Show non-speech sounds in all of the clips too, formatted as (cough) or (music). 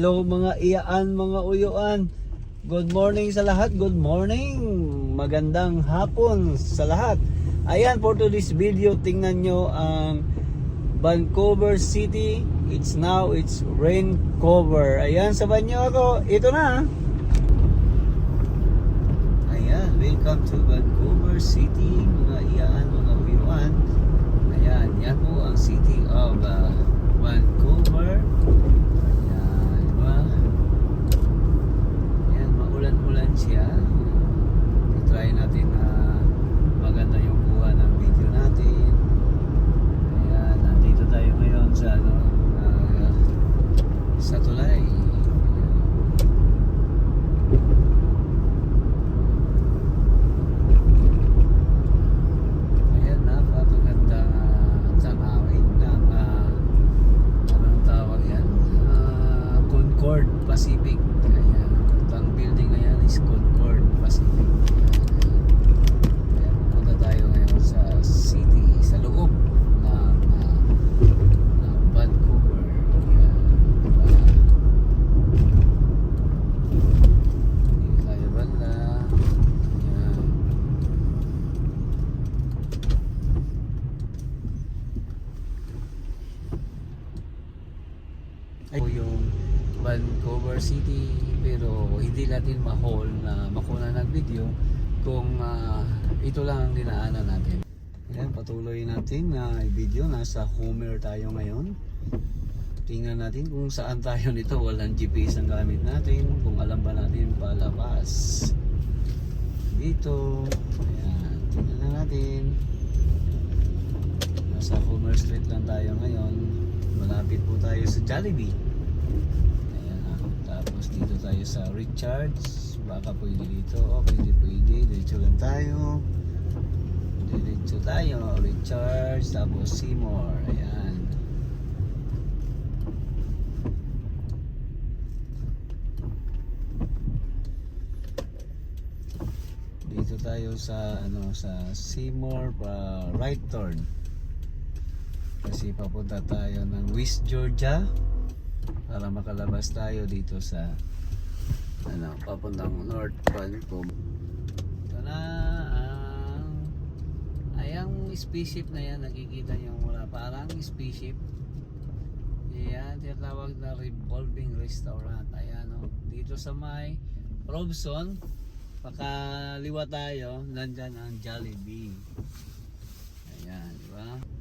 Hello mga iyaan, mga uyuan. Good morning sa lahat. Good morning. Magandang hapon sa lahat. Ayan for today's video, tingnan nyo ang Vancouver City. It's now, it's rain cover. Ayan, sabayan nyo ako. Ito na. Ayan, welcome to Vancouver City, mga iyaan, mga uyuan. Ayan, yan po ang city of uh, Vancouver. Ayan, di ba? Ayan, maulan-ulan siya. I-try natin na maganda yung kuha ng video natin. Ayan, nandito tayo ngayon sa ano, ah, sa tulay. Ayan, napakaganda tanawin ng uh, anong tawag yan? Ah, Concord Pacific. Ayan, ito ang building na yan is Concord Pacific. Ayan, pupunta tayo ngayon sa city, sa loob ng, ah, ng Vancouver. Ayan, diba? Hindi tayo banda. Ayan. Ay, yung Vancouver City pero hindi natin ma-haul na makuna ng video kung ah, ito lang ang dinaanan natin. Ayan, patuloy natin na video. Nasa Homer tayo ngayon. Tingnan natin kung saan tayo (laughs) nito. Walang GPS ang gamit natin. Kung alam ba natin palabas. Dito. Ayan, tingnan na natin. Nasa Homer Street lang tayo ngayon. Malapit po tayo sa Jollibee. Ayan, ah. tapos dito tayo sa Richards. Baka pwede dito. O, pwede, pwede. Diretso lang tayo. Diretso tayo. Richards. Tapos Seymour. Ayan. Dito tayo sa ano sa Seymour pa right turn. Kasi papunta tayo ng West Georgia para makalabas tayo dito sa ano, papuntang North Vancouver. Ito na ang ayang spaceship na yan, nakikita niyo wala parang spaceship. Yan, tinatawag na revolving restaurant. Ayan o, dito sa may Robson, pakaliwa tayo, nandyan ang Jollibee. Ayan, di ba?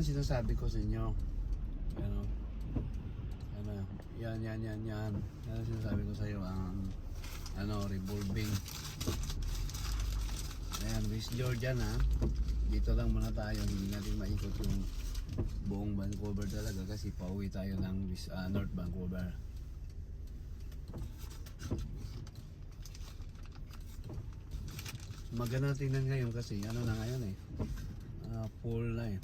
Ayan, sinasabi ko sa inyo. Ano? Ano? Yan, yan, yan, yan. Yan ang sinasabi ko sa iyo ang ano, revolving. Ayan, West Georgia na. Dito lang muna tayo. Hindi natin maikot yung buong Vancouver talaga kasi pauwi tayo ng ah, North Vancouver. Maganda tingnan ngayon kasi ano na ngayon eh. Ah, full na eh.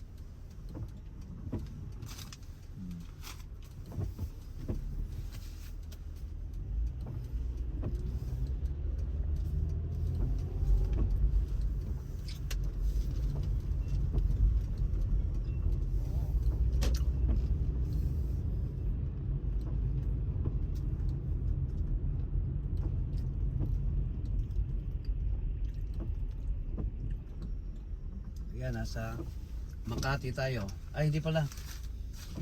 Yan, nasa Makati tayo. Ay, hindi pala.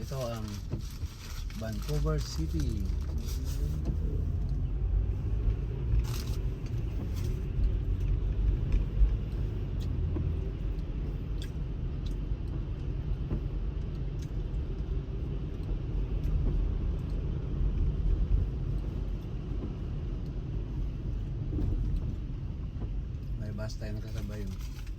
Ito ang Vancouver City. May bus tayo nakasabay yun.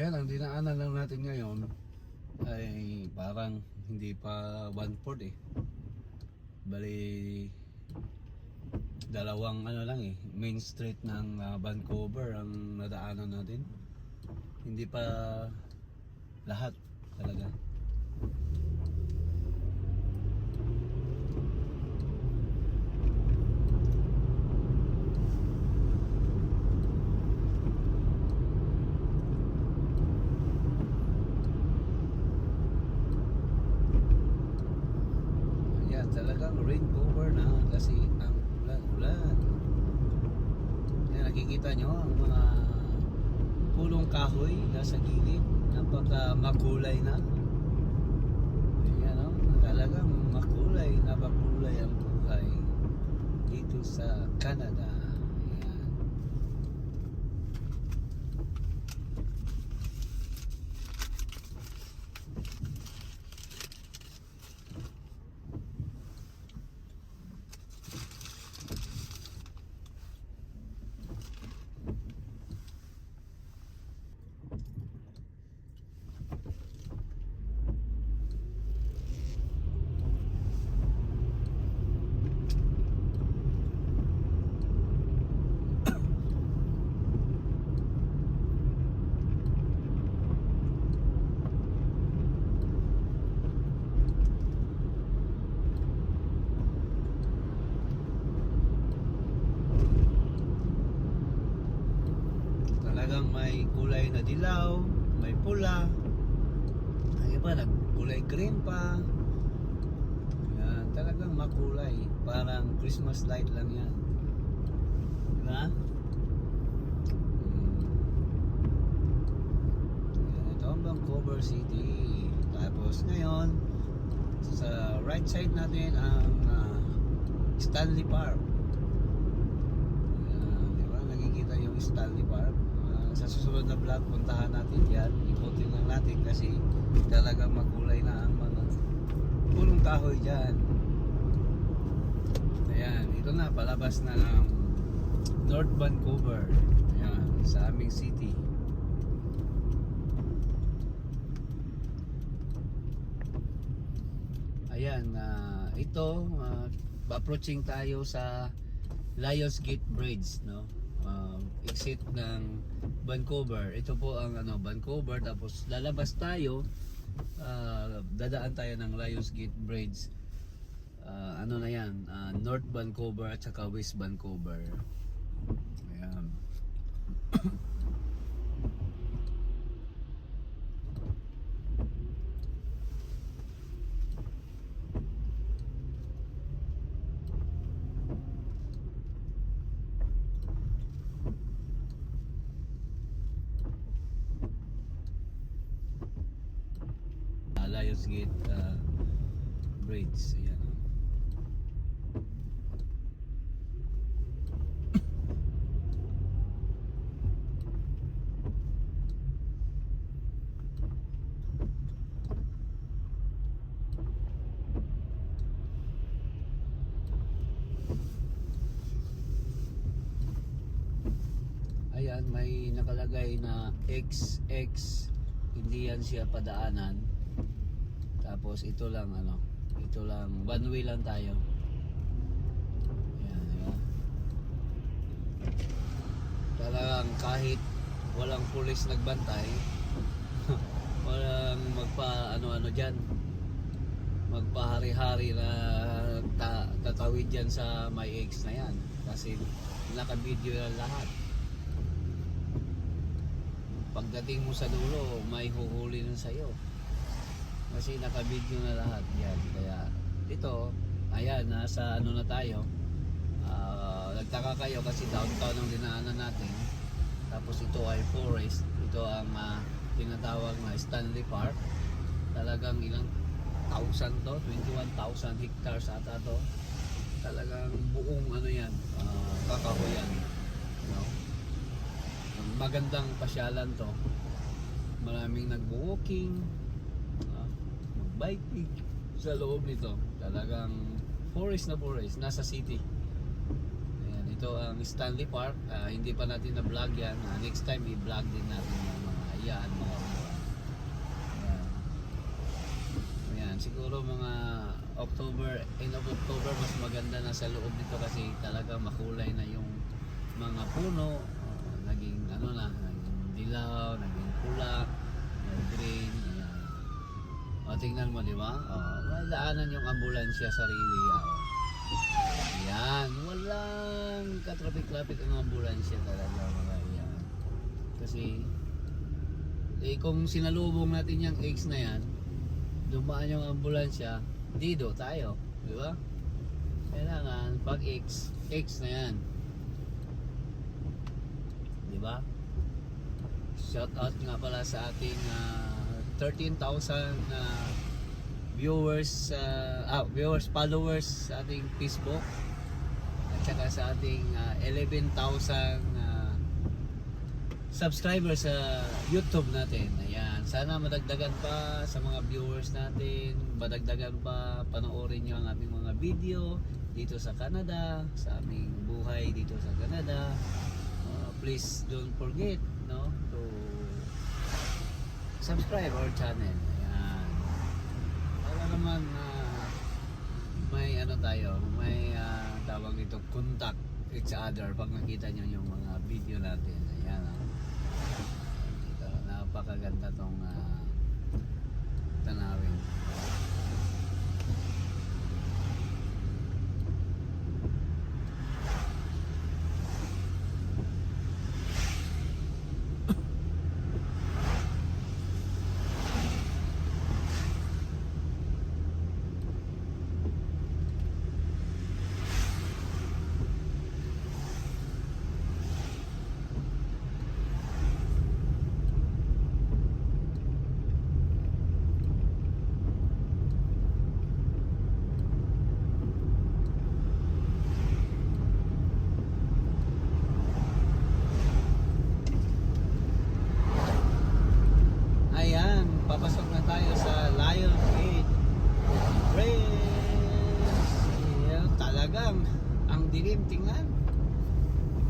Ayan, ang dinaanan lang natin ngayon ay parang hindi pa one-fourth eh. Bali, dalawang ano lang eh, main street ng ah, Vancouver ang nadaanan natin. Hindi pa lahat talaga. Ayan, talagang rain cover na kasi ang ulan-ulan. Ayan, nakikita nyo ang mga pulong kahoy nasa gilid. Napaka makulay na. Ayan, oh, talagang makulay, napakulay ang buhay dito sa Canada. Ayan. Talagang may kulay na dilaw, may pula. Ang iba nagkulay green pa. Yan, talagang makulay. Parang Christmas light lang yan. Diba? Hmm. Yan, ito ang Vancouver City. Tapos ngayon, sa right side natin ang ah, Stanley Park. Ayan, di ba? Nakikita yung Stanley Park. Ah, sa susunod na vlog, puntahan natin yan. Ikutin lang natin kasi talagang makulay na ang mga pulong kahoy dyan. Ayan, ito na, palabas na ng North Vancouver. Ayan, sa aming city. Ayan, ah, ito, ah, approaching tayo sa Lions Gate Bridge, no? Ah, exit ng Vancouver. Ito po ang ano, Vancouver tapos lalabas tayo ah, dadaan tayo ng Lions Gate Bridge. Ah, ano na 'yan? Ah, North Vancouver at saka West Vancouver. Ayan. uh, Lions Gate uh, Bridge. Ayan. oh. Ayan, may nakalagay na XX hindi yan siya padaanan. Tapos ito lang ano ito lang one way lang tayo. Ayan, di ba? talagang kahit walang pulis nagbantay (laughs) walang magpa ano ano dyan. Magpahari-hari na ta tatawid dyan sa my ex na yan. Kasi naka-video na lahat pagdating mo sa dulo, may huhuli nun sa'yo. Kasi naka-video na lahat yan. Kaya ito, ayan, nasa ano na tayo. Ah, nagtaka kayo kasi downtown ang dinaanan natin. Tapos ito ay forest. Ito ang ah, tinatawag na Stanley Park. Talagang ilang thousand to, 21,000 hectares ata to. Talagang buong ano yan, uh, kakahoyan. No? Magandang pasyalan to. Maraming nagwo-walking uh, mag-biking sa loob nito. Talagang forest na forest nasa city. Ayan, ito ang Stanley Park. Ah, hindi pa natin na vlog yan. Ah, next time i-vlog din natin yung mga Ayan, mga. Ayan, siguro mga October, end of October, mas maganda na sa loob nito kasi talaga makulay na yung mga puno. Ano na, naging dilaw, naging pula, naging green. Ayan. O, tingnan mo, di ba? O, may daanan yung ambulansya sarili. O. Ayan, walang katrapik-trapik ang ambulansya talaga mga yan. Kasi, eh kung sinalubong natin yung X na yan, dumaan yung ambulansya, dido tayo, di ba? Kailangan, pag X, X na yan. Di ba? Shout out nga pala sa ating ah, 13,000 na viewers, ah, ah, viewers, followers sa ating Facebook at saka sa ating ah, 11,000 ah, subscribers sa YouTube natin. Ayan, sana madagdagan pa sa mga viewers natin, madagdagan pa, panoorin nyo ang aming mga video dito sa Canada, sa aming buhay dito sa Canada. Uh, please don't forget, no, to subscribe our channel. Ayan. Para naman na may ano tayo, may ah, tawag ito contact each other pag nakita nyo yung mga video natin. Ayan. Ito, napakaganda tong ah, tanawin. Ayan, papasok na tayo sa Lion Gate Race. Ayan, talagang ang dilim tingnan.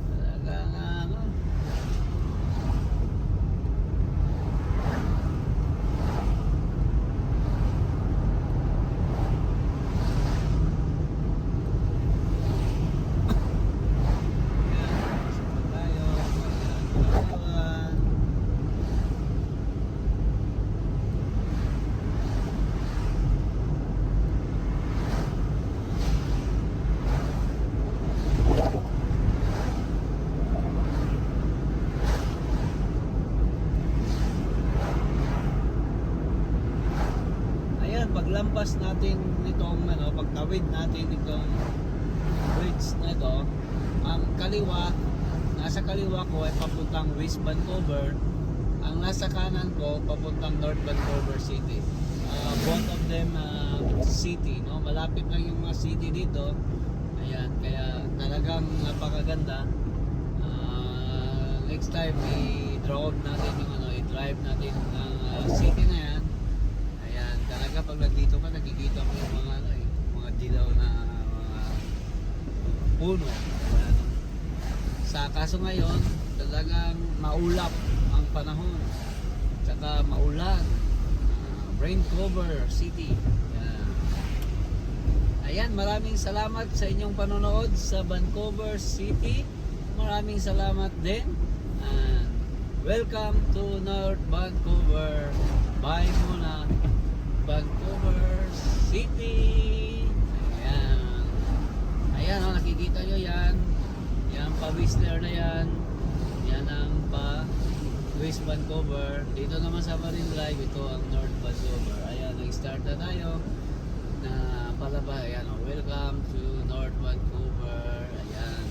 Talagang ano. Ayan, papasok na tayo. Ayan, ayan. Ayan, paglampas natin nitong ano, pagtawid natin itong bridge na ito, ang kaliwa, nasa kaliwa ko ay papuntang West Vancouver. Ang nasa kanan ko papuntang North Vancouver City. Ah, both of them ah, city, no? Malapit lang yung mga city dito. Ayan, kaya talagang napakaganda. Ah, next time i-drove natin yung ano, i-drive natin ang ah, city na yan. Talaga pag nandito ka, nakikita mo yung mga ano eh, mga dilaw na mga puno. Ayan. Sa kaso ngayon, talagang maulap ang panahon. Tsaka maulan. Ah, rain cover city. Ayan. Ayan, maraming salamat sa inyong panonood sa Vancouver City. Maraming salamat din. And welcome to North Vancouver. Bye muna. Vancouver City. Ayan. Ayan, oh, nakikita nyo yan. Yan pa Whistler na yan. Yan ang pa West Vancouver. Dito naman sa Marine Drive, ito ang North Vancouver. Ayan, nag-start na tayo na palaba. Ayan, oh, welcome to North Vancouver. Ayan.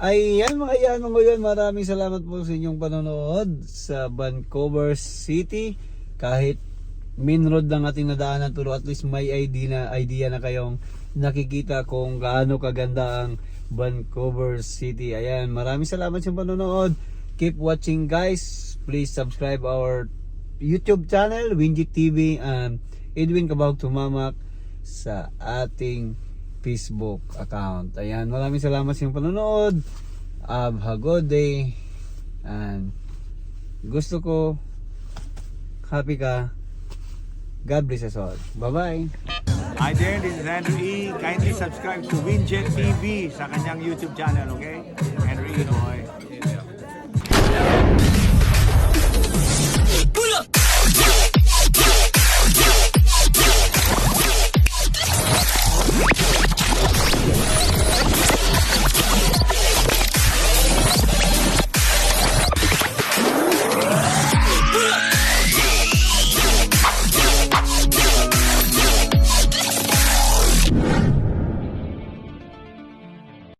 Ayan mga yan mga yun, maraming salamat po sa inyong panonood sa Vancouver City. Kahit main road lang ating nadaanan pero at least may idea na, idea na kayong nakikita kung gaano kaganda ang Vancouver City. Ayan, maraming salamat sa panonood. Keep watching guys. Please subscribe our YouTube channel, Wingy TV and Edwin Kabawag Tumamak sa ating Facebook account. Ayan, maraming salamat sa panonood. Have a good day. And gusto ko happy ka. God bless us all. Bye-bye. Hi there, this is Andrew E. Kindly subscribe to Winjet TV sa kanyang YouTube channel, okay? Andrew E. Noy.